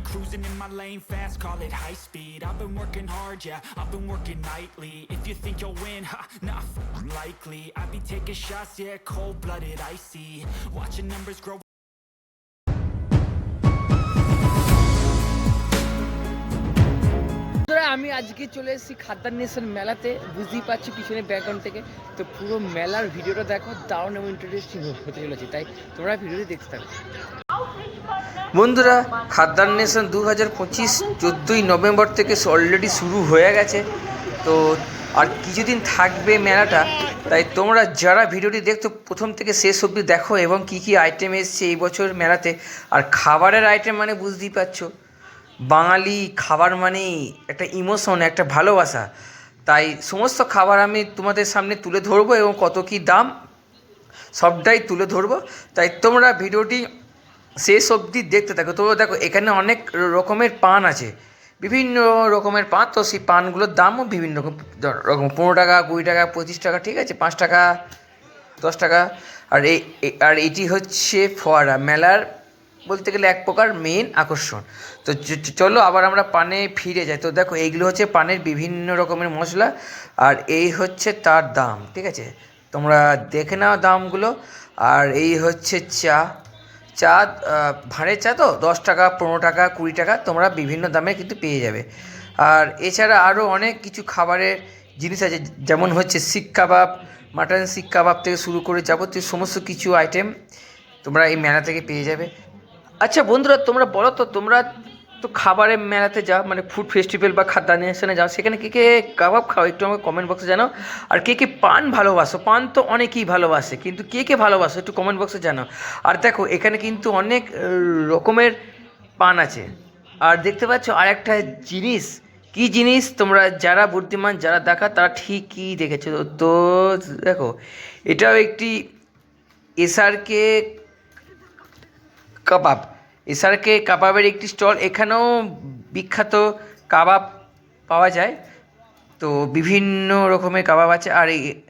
cruising in my lane fast, call it high speed. I've been working hard, yeah, I've been working nightly. If you think you'll win, ha, nah, f- likely. I be taking shots, yeah, cold blooded, icy. Watching numbers grow. আমি আজকে চলে এসেছি খাদ্দার nation মেলাতে বুঝতেই পারছি পিছনে background থেকে তো পুরো মেলার ভিডিওটা দেখো দারুণ এবং ইন্টারেস্টিং হতে চলেছে তাই তোমরা ভিডিওটি দেখতে থাকো বন্ধুরা নেশন দু হাজার পঁচিশ চোদ্দোই নভেম্বর থেকে অলরেডি শুরু হয়ে গেছে। তো আর কিছুদিন থাকবে মেলাটা, তাই তোমরা যারা ভিডিওটি দেখছ, প্রথম থেকে শেষ অবধি দেখো এবং কি কি আইটেম এসছে এই বছর মেলাতে। আর খাবারের আইটেম মানে বুঝতেই পারছ, বাঙালি খাবার মানে একটা ইমোশন একটা ভালোবাসা। তাই সমস্ত খাবার আমি তোমাদের সামনে তুলে ধরবো এবং কত কী দাম, সবটাই তুলে ধরবো। তাই তোমরা ভিডিওটি শেষ অবধি দেখতে থাকো। তো দেখো, এখানে অনেক রকমের পান আছে। বিভিন্ন রকমের পান, তো সেই পানগুলোর দামও বিভিন্ন রকম রকম পনেরো টাকা, কুড়ি টাকা, পঁচিশ টাকা, ঠিক আছে, পাঁচ টাকা, দশ টাকা। আর এই আর এটি হচ্ছে ফোয়ারা মেলার বলতে গেলে এক প্রকার মেন আকর্ষণ। তো চলো, আবার আমরা পানে ফিরে যাই। তো দেখো, এইগুলো হচ্ছে পানের বিভিন্ন রকমের মশলা, আর এই হচ্ছে তার দাম, ঠিক আছে? তোমরা দেখে নাও দামগুলো। আর এই হচ্ছে চা চা ভাঁড়ের চা তো? দশ টাকা, পনেরো টাকা, কুড়ি টাকা, তোমরা বিভিন্ন দামে কিন্তু পেয়ে যাবে। আর এছাড়া আরও অনেক কিছু খাবারের জিনিস আছে, যেমন হচ্ছে শিক কাবাব, মাটন শিক কাবাব থেকে শুরু করে যাবতীয় সমস্ত কিছু আইটেম তোমরা এই মেলা থেকে পেয়ে যাবে। আচ্ছা বন্ধুরা, তোমরা বলো তো, তোমরা তো খাবারের মেলাতে যাও মানে ফুড ফেস্টিভ্যাল বা খাদ্যান্বেষণে যাও, সেখানে কে কে কাবাব খাও একটু আমাকে কমেন্ট বক্সে জানাও। আর কে কে পান ভালোবাসো, পান তো অনেকেই ভালোবাসে, কিন্তু কে কে ভালোবাসো একটু কমেন্ট বক্সে জানাও। আর দেখো, এখানে কিন্তু অনেক রকমের পান আছে। আর দেখতে পাচ্ছ আর একটা জিনিস, কি জিনিস? তোমরা যারা বুদ্ধিমান, যারা দেখা তারা ঠিকই দেখেছ। তো দেখো, এটাও একটি এসআরকে কাবাব। এসআরকে কাবাবের একটি স্টল, এখানেও বিখ্যাত কাবাব পাওয়া যায়। তো বিভিন্ন রকমের কাবাব আছে, আর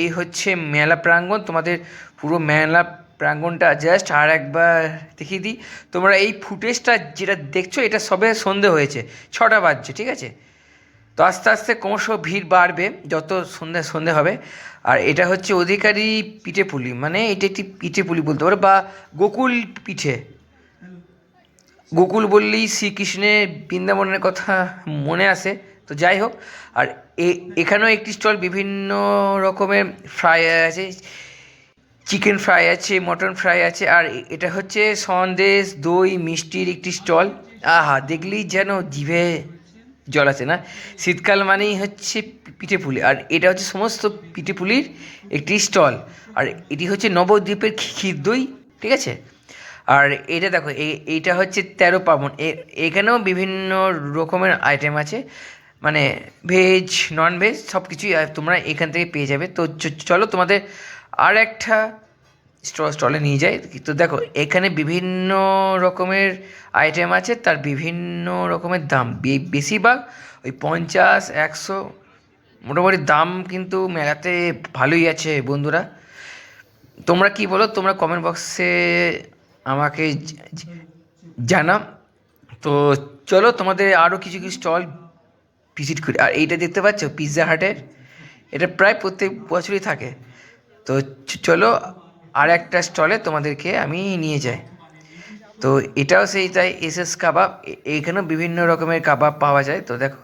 এই হচ্ছে মেলা প্রাঙ্গণ। তোমাদের পুরো মেলা প্রাঙ্গণটা জাস্ট আর একবার দেখিয়ে দিই। তোমরা এই ফুটেজটা যেটা দেখছ, এটা সবে সন্ধে হয়েছে, ছটা বাজছে, ঠিক আছে? তো আস্তে আস্তে ক্রমশ ভিড় বাড়বে, যত সন্ধে সন্ধে হবে। আর এটা হচ্ছে অধিকারী পিঠে পুলি মানে এটা একটি পিঠে পুলি বলতে পারো, বা গোকুল পিঠে। গোকুল বললেই শ্রীকৃষ্ণের বৃন্দাবনের কথা মনে আসে, তো যাই হোক। আর এখানেও একটি স্টল বিভিন্ন রকমের ফ্রাই আছে, চিকেন ফ্রাই আছে, মটন ফ্রাই আছে, আর এটা হচ্ছে সন্দেশ দই মিষ্টির একটি স্টল। আহা, দেখলেই যেন জিভে জল আছে না। শীতকাল মানেই হচ্ছে পি- পিঠে পুলি, আর এটা হচ্ছে সমস্ত পিঠে পুলির একটি স্টল। আর এটি হচ্ছে নবদ্বীপের ক্ষীর দই, ঠিক আছে? আর এটা দেখো, এই- এইটা হচ্ছে তেরো পার্বণ এখানেও বিভিন্ন রকমের আইটেম আছে। মানে ভেজ নন ভেজ সব কিছুই তোমরা এখান থেকে পেয়ে যাবে। তো চলো তোমাদের আর একটা স্টল নিয়ে যাই। তো দেখো, এখানে বিভিন্ন রকমের আইটেম আছে, তার বিভিন্ন রকমের দাম। বেশিরভাগ ওই পঞ্চাশ, একশো, মোটামুটি দাম কিন্তু মেলাতে ভালোই আছে বন্ধুরা। তোমরা কি বলো, তোমরা কমেন্ট বক্সে আমাকে জ- জ- তো চলো তোমাদের আরও কিছু কিছু স্টল ভিজিট করি। আর এইটা দেখতে পাচ্ছ পিৎজা হাটের এটা প্রায় প্রত্যেক বছরই থাকে। তো চলো আর একটা স্টলে তোমাদেরকে আমি নিয়ে যাই। তো এটাও সেই, তাই এস এস কাবাব এইখানেও বিভিন্ন রকমের কাবাব পাওয়া যায়। তো দেখো,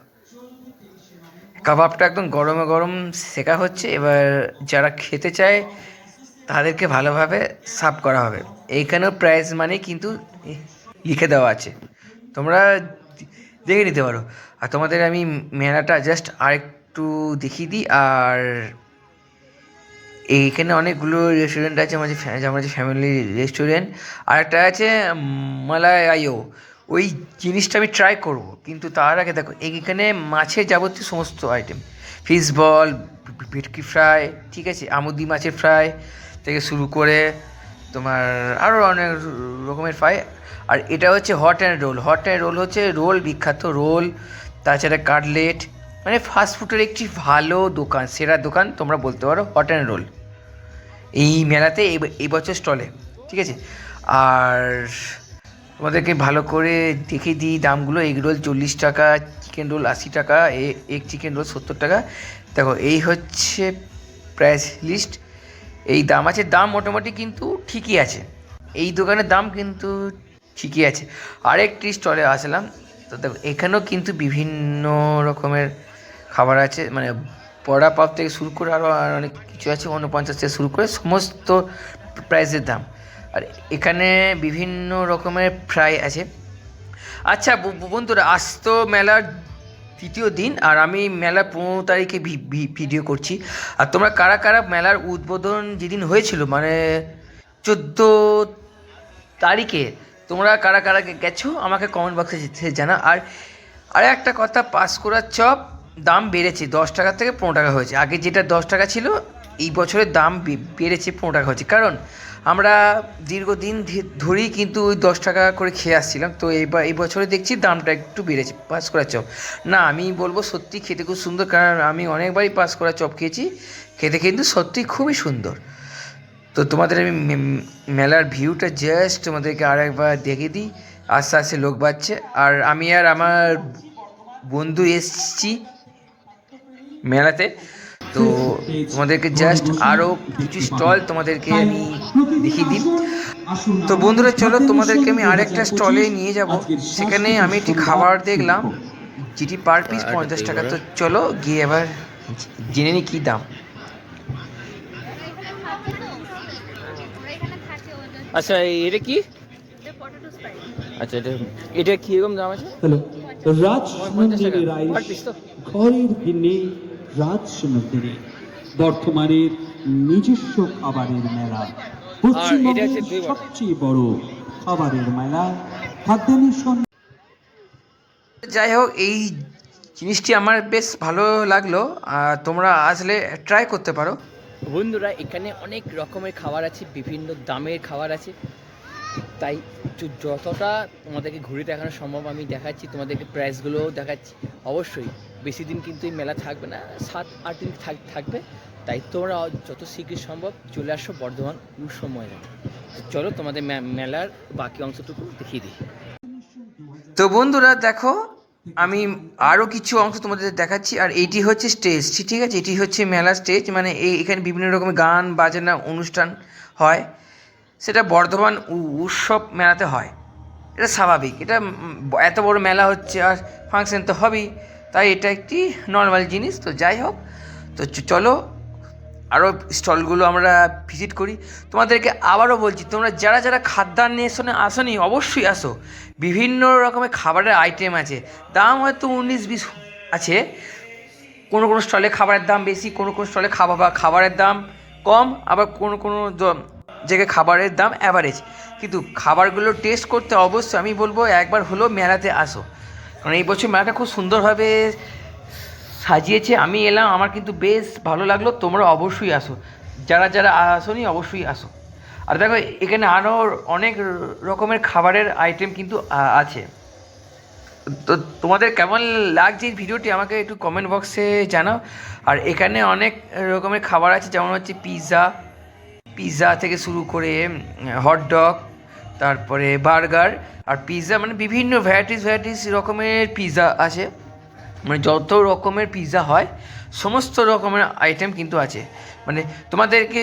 কাবাবটা একদম গরমে গরম শেখা হচ্ছে। এবার যারা খেতে চায় তাদেরকে ভালোভাবে সার্ভ করা হবে। এইখানেও প্রাইস মানে কিন্তু লিখে দেওয়া আছে। তোমরা দেখে নিতে পারো। আর তোমাদের আমি মেলাটা জাস্ট আরেকটু দেখিয়ে দিই। আর এইখানে অনেকগুলো রেস্টুরেন্ট আছে, আমাদের যেমন আছে ফ্যামিলি রেস্টুরেন্ট আর একটা আছে মালায়াইও ওই জিনিসটা আমি ট্রাই করব, কিন্তু তার আগে দেখো, এইখানে মাছের যাবতীয় সমস্ত আইটেম ফিশ বল ভেটকি ফ্রাই ঠিক আছে? আমুদি মাছের ফ্রাই থেকে শুরু করে তোমার আরও অনেক রকমের ফ্রাই আর এটা হচ্ছে hot and roll hot and roll হচ্ছে রোল বিখ্যাত রোল তাছাড়া কাটলেট মানে ফাস্টফুডের একটি ভালো দোকান, সেরা দোকান তোমরা বলতে পারো হট অ্যান্ড রোল এই মেলাতে এই বছর স্টলে ঠিক আছে? আর তোমাদেরকে ভালো করে দেখে দিই দামগুলো। এগ রোল চল্লিশ টাকা চিকেন রোল আশি টাকা এগ চিকেন রোল সত্তর টাকা। দেখো, এই হচ্ছে প্রাইস লিস্ট এই দাম আছে, দাম মোটামুটি কিন্তু ঠিকই আছে। এই দোকানের দাম কিন্তু ঠিকই আছে। আরেকটি স্টলে আসলাম। তো দেখো, এখানেও কিন্তু বিভিন্ন রকমের খাবার আছে। মানে বড়া পাপ থেকে শুরু করে আরও অনেক কিছু আছে উনপঞ্চাশ থেকে শুরু করে সমস্ত প্রাইসের দাম। আর এখানে বিভিন্ন রকমের ফ্রাই আছে। আচ্ছা বন্ধুরা আজ তো মেলার তৃতীয় দিন, আর আমি মেলা পনেরো তারিখে ভিডিও করছি। আর তোমরা কারা কারা মেলার উদ্বোধন যেদিন হয়েছিল মানে চোদ্দ তারিখে, তোমরা কারা কারা গেছো? আমাকে কমেন্ট বক্সে জানা। আর আর একটা কথা পাস করার চপ দাম বেড়েছে, দশ টাকা থেকে পনেরো টাকা হয়েছে। আগে যেটা দশ টাকা ছিল এই বছরের দাম বেড়েছে পনেরো টাকা হয়েছে কারণ আমরা দীর্ঘদিন ধরেই কিন্তু ওই দশ টাকা করে খেয়ে আসছিলাম, তো এইবার এই বছরে দেখছি দামটা একটু বেড়েছে, পাস করার চপ। না, আমি বলব সত্যি খেতে খুব সুন্দর, কারণ আমি অনেকবারই পাস করা চপ খেয়েছি, খেতে কিন্তু সত্যি খুবই সুন্দর। তো তোমাদের আমি মেলার ভিউটা জাস্ট তোমাদেরকে আর একবার দেখে দিই, আস্তে আস্তে লোক বাড়ছে, আর আমি আর আমার বন্ধু এসছি মেলাতে। তো তোমাদেরকে জাস্ট আরও কিছু স্টল তোমাদেরকে আমি দেখিয়ে দিই। তো বন্ধুরা চলো তোমাদেরকে আমি আরেকটা স্টলে নিয়ে যাব। সেখানে আমি একটি খাবার দেখলাম যেটি পার পিস পঞ্চাশ টাকা। তো চলো গিয়ে এবার জেনে নিই কী দাম। আচ্ছা এটা কি? আচ্ছা এটা এটা কীরকম দাম আছে? হ্যালো রাজ পঞ্চাশ মন্দিরে রাইস ঘরের রাজ বর্তমানের নিজস্ব খাবারের মেলা। পশ্চিমবঙ্গের হচ্ছে দুই বছর। সবচেয়ে বড় খাবারের মেলা। খাদ্যানির যাই হোক এই জিনিসটি আমার বেশ ভালো লাগল। আর তোমরা আসলে ট্রাই করতে পারো। বন্ধুরা এখানে অনেক রকমের খাবার আছে বিভিন্ন দামের খাবার আছে। তাই যতটা তোমাদেরকে ঘুরে দেখানো সম্ভব আমি দেখাচ্ছি তোমাদেরকে প্রাইসগুলোও দেখাচ্ছি। অবশ্যই বেশি দিন কিন্তু এই মেলা থাকবে না, সাত, আট দিন থাক- থাকবে। তাই তোমরা যত শীঘ্র সম্ভব চলে আসো বর্ধমান উৎসব ময়দানে। চলো তোমাদের মেলার বাকি অংশটুকু দেখিয়ে দিই। তো বন্ধুরা দেখো, আমি আরও কিছু অংশ তোমাদের দেখাচ্ছি, আর এইটি হচ্ছে স্টেজ ঠিক আছে? এটি হচ্ছে মেলা স্টেজ মানে এই এখানে বিভিন্ন রকমের গান, বাজনা, অনুষ্ঠান হয়। সেটা বর্ধমান উৎসব মেলাতে হয়। এটা স্বাভাবিক। এটা এত বড় মেলা হচ্ছে, আর ফাংশন তো হবেই। তাই এটা একটি নর্মাল জিনিস, তো যাই হোক। তো চলো আরও স্টলগুলো আমরা ভিজিট করি। তোমাদেরকে আবারও বলছি, তোমরা যারা যারা খাদ্যান্বেষণে আসনি, অবশ্যই আসো। বিভিন্ন রকমের খাবারের আইটেম আছে। দাম হয়তো উনিশ, বিশ আছে। কোনো কোনো স্টলে খাবারের দাম বেশি, কোনো কোনো স্টলে খাবার বা খাবারের দাম কম, আবার কোনো কোনো জায়গায় খাবারের দাম অ্যাভারেজ কিন্তু খাবারগুলো টেস্ট করতে অবশ্যই আমি বলব, একবার হলেও মেলাতে আসো। কারণ এই বছর মেলাটা খুব সুন্দরভাবে সাজিয়েছে। আমি এলাম, আমার কিন্তু বেশ ভালো লাগল। তোমরা অবশ্যই আসো। যারা যারা আসনি, অবশ্যই আসো। আর দেখো, এখানে আরও অনেক রকমের খাবারের আইটেম কিন্তু আছে। তো তোমাদের কেমন লাগছে এই ভিডিওটি আমাকে একটু কমেন্ট বক্সে জানাও। আর এখানে অনেক রকমের খাবার আছে, যেমন হচ্ছে পিৎজা পিৎজা থেকে শুরু করে হটডগ তারপরে বার্গার আর পিৎজা মানে বিভিন্ন ভ্যারাইটিস ভ্যারাইটিস রকমের পিৎজা আছে মানে যত রকমের পিৎজা হয়, সমস্ত রকমের আইটেম কিন্তু আছে। মানে তোমাদেরকে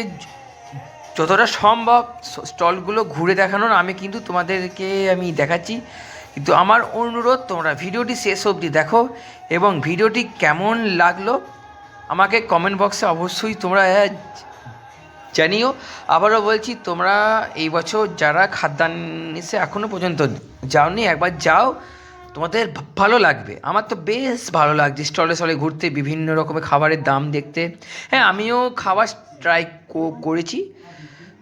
যতটা সম্ভব স্টলগুলো ঘুরে দেখানোর, আমি কিন্তু তোমাদেরকে আমি দেখাচ্ছি। কিন্তু আমার অনুরোধ, তোমরা ভিডিওটি শেষ অবধি দেখো এবং ভিডিওটি কেমন লাগল, আমাকে কমেন্ট বক্সে অবশ্যই তোমরা জানিও, আবারও বলছি, তোমরা এই বছর যারা খাদ্যান্বেষে এখনও পর্যন্ত যাওনি, একবার যাও, তোমাদের ভালো লাগবে। আমার তো বেশ ভালো লাগছে, স্টলে স্টলে ঘুরতে, বিভিন্ন রকমের খাবারের দাম দেখতে। হ্যাঁ আমিও খাবার ট্রাই করেছি।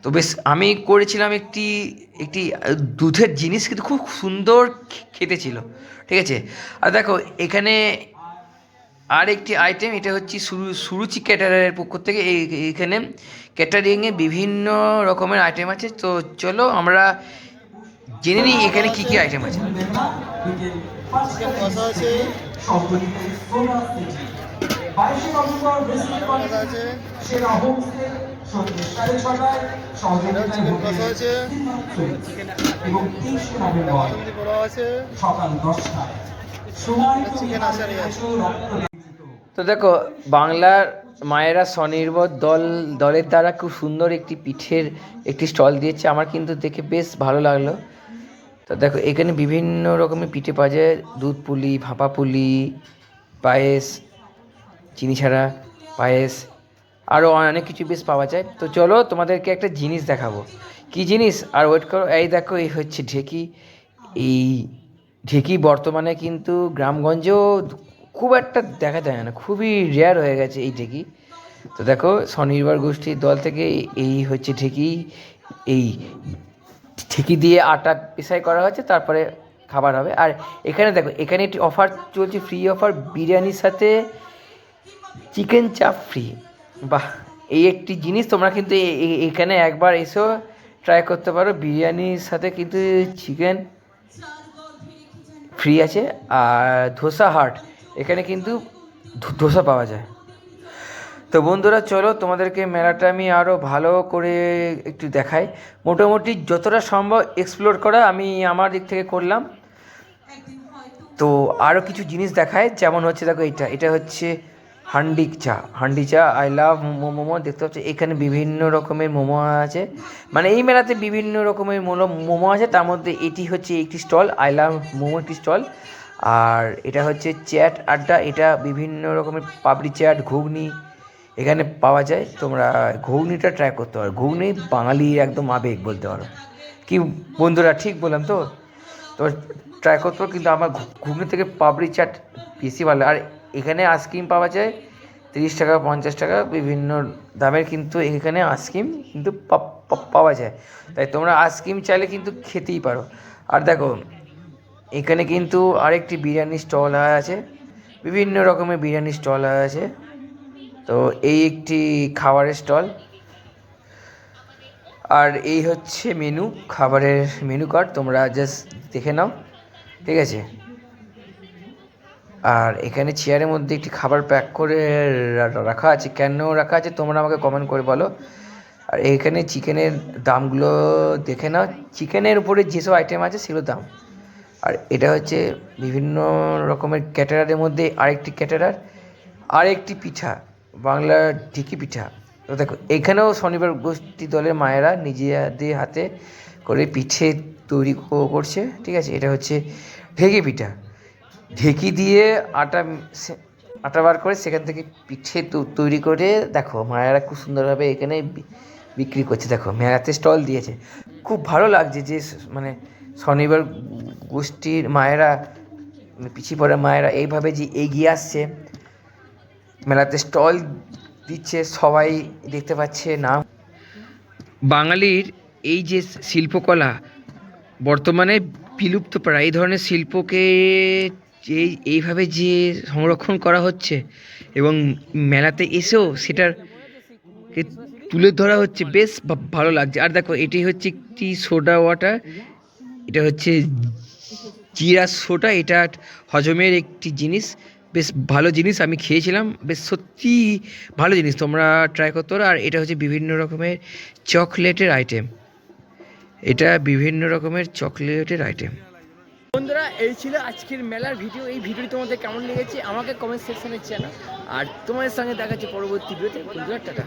তো বেশ, আমি করেছিলাম একটি একটি দুধের জিনিস, কিন্তু খুব সুন্দর খেতে ছিল। ঠিক আছে? আর দেখো, এখানে আর একটি আইটেম এটা হচ্ছে সুরু সুরুচি ক্যাটারের পক্ষ থেকে এই এখানে ক্যাটারিংয়ে বিভিন্ন রকমের আইটেম আছে। তো চলো আমরা জেনে নিই এখানে কী কী আইটেম আছে। সকাল দশটায় সময় চিকেন আচারি আছে তো দেখো, বাংলার মায়েরা স্বনির্ভর দল, দলের দ্বারা খুব সুন্দর একটি পিঠের একটি স্টল দিয়েছে। আমার কিন্তু দেখে বেশ ভালো লাগল। তো দেখো, এখানে বিভিন্ন রকমের পিঠে পাওয়া যায়। দুধ পুলি, ভাপা পুলি, পায়েস, চিনি ছাড়া পায়েস আরও অনেক কিছু বেশ পাওয়া যায়। তো চলো তোমাদেরকে একটা জিনিস দেখাবো। কি জিনিস? আর ওয়েট করো, এই দেখো, এই হচ্ছে ঢেকি। এই ঢেকি বর্তমানে কিন্তু গ্রামগঞ্জেও খুব একটা দেখা যায় না, খুবই রেয়ার হয়ে গেছে এই ঢেকি তো দেখো স্বনির্ভর গোষ্ঠীর দল থেকে এই হচ্ছে ঢেকি এই ঠেকি দিয়ে আটা পেশাই করা হচ্ছে তারপরে খাবার হবে। আর এখানে দেখো, এখানে একটি অফার চলছে ফ্রি অফার বিরিয়ানির সাথে চিকেন চাপ ফ্রি বাহ, এই একটি জিনিস তোমরা কিন্তু এখানে একবার এসেও ট্রাই করতে পারো। বিরিয়ানির সাথে কিন্তু চিকেন ফ্রি আছে, আর ধোসা হাট এখানে কিন্তু ধোসা পাওয়া যায়। তো বন্ধুরা, চলো তোমাদেরকে মেলাটা আমি আরও ভালো করে একটু দেখাই। মোটামুটি যতটা সম্ভব এক্সপ্লোর করা আমি আমার দিক থেকে করলাম। তো আরও কিছু জিনিস দেখায় যেমন হচ্ছে দেখো এটা এটা হচ্ছে হান্ডি চা। হান্ডি চা আই লাভ মোমো দেখতে পাচ্ছি, এখানে বিভিন্ন রকমের মোমো আছে। মানে এই মেলাতে বিভিন্ন রকমের মোমো মোমো আছে, তার মধ্যে এটি হচ্ছে একটি স্টল আই লাভ মোমো একটি স্টল। আর এটা হচ্ছে চ্যাট আড্ডা, এটা বিভিন্ন রকমের পাপড়ি চ্যাট ঘুগনি এখানে পাওয়া যায়। তোমরা ঘুগনিটা ট্রাই করতে পারো। ঘুগনি বাঙালির একদম আবেগ বলতে পারো। কি বন্ধুরা, ঠিক বললাম তো? তো ট্রাই করতে পারো, কিন্তু আমার ঘুগনি থেকে পাপড়ি চাট বেশি ভালো। আর এখানে আইসক্রিম পাওয়া যায়, তিরিশ টাকা, পঞ্চাশ টাকা, বিভিন্ন দামের কিন্তু এখানে আইসক্রিম কিন্তু পাওয়া যায়। তাই তোমরা আইসক্রিম চাইলে কিন্তু খেতেই পারো। আর দেখো এখানে কিন্তু আরেকটি বিরিয়ানি স্টল আছে। বিভিন্ন রকমের বিরিয়ানি স্টল আছে। তো এই একটি খাবারের স্টল। আর এই হচ্ছে মেনু, খাবারের মেনু কার্ড, তোমরা জাস্ট দেখে নাও। ঠিক আছে? আর এখানে চেয়ারের মধ্যে একটি খাবার প্যাক করে রাখা আছে। কেন রাখা আছে তোমরা আমাকে কমেন্ট করে বলো। আর এখানে চিকেনের দামগুলো দেখে নাও। চিকেনের উপরে যেসব আইটেম আছে সেগুলোর দাম। আর এটা হচ্ছে বিভিন্ন রকমের ক্যাটারারের মধ্যে আরেকটি ক্যাটারার, আরেকটি পিঠা বাংলার ঢিকি পিঠা। তো দেখো, এখানেও শনিবার গোষ্ঠী দলের মায়েরা নিজেদের হাতে করে পিঠে তৈরি করছে, ঠিক আছে? এটা হচ্ছে ঢেকি পিঠা। ঢেকি দিয়ে আটা আটা বার করে সেখান থেকে পিঠে তৈরি করে দেখো, মায়েরা খুব সুন্দরভাবে এখানে বিক্রি করছে। দেখো, মেলাতে স্টল দিয়েছে। খুব ভালো লাগছে যে মানে স্বনির্ভর গোষ্ঠীর মায়েরা, পিছিয়ে পড়া মায়েরা এইভাবে যে এগিয়ে আসছে, মেলাতে স্টল দিচ্ছে, সবাই দেখতে পাচ্ছে নাম। বাঙালির এই যে শিল্পকলা, বর্তমানে বিলুপ্ত প্রায় এই ধরনের শিল্পকে এই এইভাবে যে সংরক্ষণ করা হচ্ছে এবং মেলাতে এসেও সেটার তুলে ধরা হচ্ছে, বেশ ভালো লাগছে। আর দেখো, এটি হচ্ছে একটি সোডা ওয়াটার, এটা হচ্ছে জিরা সোডা এটা হজমের একটি জিনিস। বেশ ভালো জিনিস, আমি খেয়েছিলাম। বেশ সত্যি ভালো জিনিস, তোমরা ট্রাই করতে পারো। আর এটা হচ্ছে বিভিন্ন রকমের চকলেটের আইটেম এটা বিভিন্ন রকমের চকলেটের আইটেম বন্ধুরা, এই ছিল আজকের মেলার ভিডিও এই ভিডিওটি তোমাদের কেমন লেগেছে, আমাকে কমেন্ট সেকশনে জানাও। আর তোমাদের সঙ্গে দেখা যাচ্ছে পরবর্তী ভিডিওতে বন্ধুরা, টাটা।